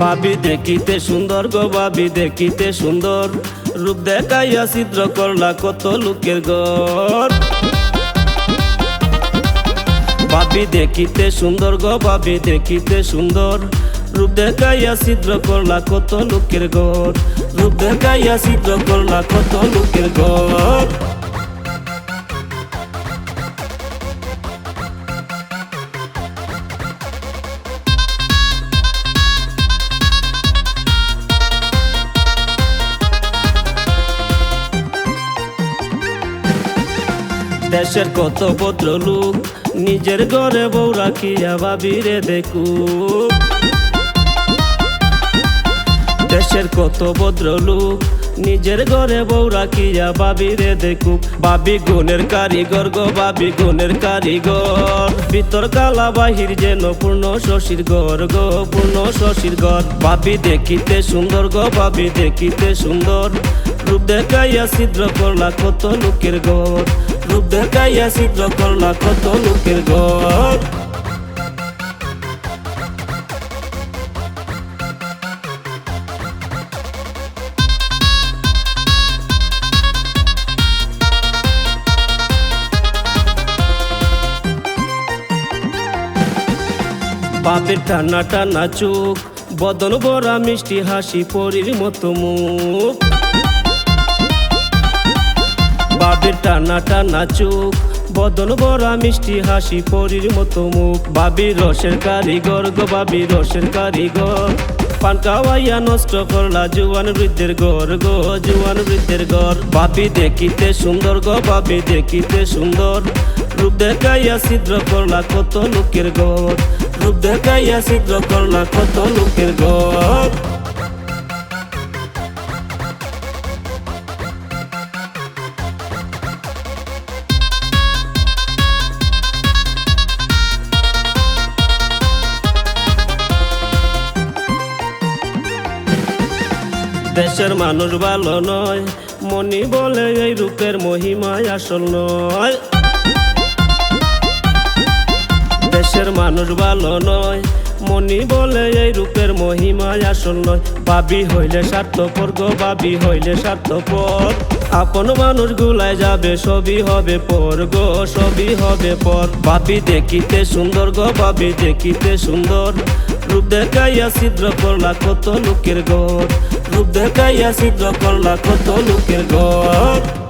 ভাবি দেখিতে সুন্দর গো, ভাবি দেখিতে সুন্দর। রূপ দেখাইয়া ছিদ্র করলা কত লোকের ঘর। ভাবি দেখিতে সুন্দর গো, ভাবি দেখিতে সুন্দর। রূপ দেখাইয়া ছিদ্র করলা কত লোকের ঘর। রূপ দেখাইয়া ছিদ্র করলা কত লোকের ঘর। দেশের কত ভদ্র লোক নিজের ঘরে বউ রাখিয়া ভাবিরে দেখু দেশের কত ভদ্র লোক নিজের ঘরে বউ রাখিয়া বাবিরে দেখুক। বাবি গুণের কারিগর গো বাবি গুণের কারিগর। ভিতর কালা বাহির যেন পূর্ণ শশীর গর গো, পূর্ণ শশীর গর বাবি দেখিতে সুন্দর গো বাবি দেখিতে সুন্দর। রূপ দেখাইয়া ছিদ্র করলা কত লোকের ঘর। রূপ দেখাইয়া ছিদ্র করলা কত লোকের ঘর। বাপের টানা টানা চোখ, বদন বড়া মিষ্টি হাসি পরির মতো মুখ। টানা টানা চোখ বদন বড়া মিষ্টি হাসি পরির মতো মুখ। বাবি রসের কারিগর গো, বাবি রসের কারিগর। পান কাওয়াইয়া নষ্ট করলা জুয়ান বৃদ্ধের ঘর গো, জুয়ান বৃদ্ধের ঘর। বাবি দেখিতে সুন্দর গো, বাবি দেখিতে সুন্দর। রূপ দেখাইয়া ছিদ্র করলা কত লোকের ঘর। রূপ দেখাইয়া ছিদ্র করলা কত লোকের ঘর। দেশের মানুষ ভালো নয়। মনি বলে এই রূপের মহিমায় আসল নয়। দেশের মানুষ ভালো নয়। মনি বলে এই রূপের মহিমায় আসল নয়। বাবি হইলে স্বার্থপর গো, বাবি হইলে স্বার্থপর। আপন মানুষ গুলায় যাবে, সবই হবে পর গো, সবই হবে পর। বাবি দেখিতে সুন্দর গো, বাবি দেখিতে সুন্দর। রূপ দেখাইয়া ছিদ্র করলা কত লোকের ঘর। রূপ দেখাইয়া ছিদ্র করলা কত লোকের ঘর।